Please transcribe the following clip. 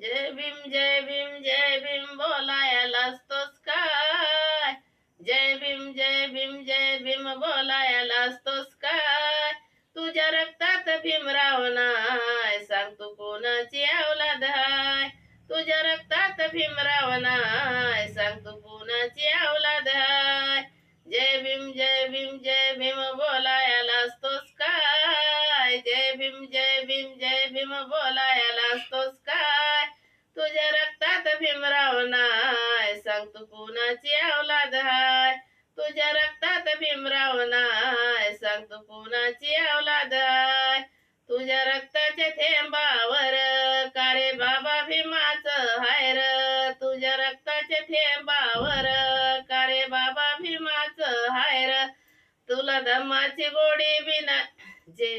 जय भीम जय भीम जय भीम बोलायला असतोस काय? जय भीम जय भीम जय भीम बोलायला असतोस काय? तुझ्या रक्तात भीमराव नाय सांग तू कोणाची अवलाद हाय? तुझ्या रक्तात भीमराव नाय सांग तू कोणाची अवलाद हाय? जय भीम जय भीम जय भीम बोलायला असतोस काय? जय भीम जय भीम जय भीम बोलायला असतोस तू कोणाची औलाद हाय? तुझ्या रक्तात भीमराव नाय सांग तू कोणाची औलाद हाय? तुझ्या रक्ताच्या थेंबावर कारे बाबा भीमाचं हाय र? तुझ्या रक्ताच्या थेंबावर कारे बाबा भीमाचं हाय र? तुला धम्माची गोडी बिना जे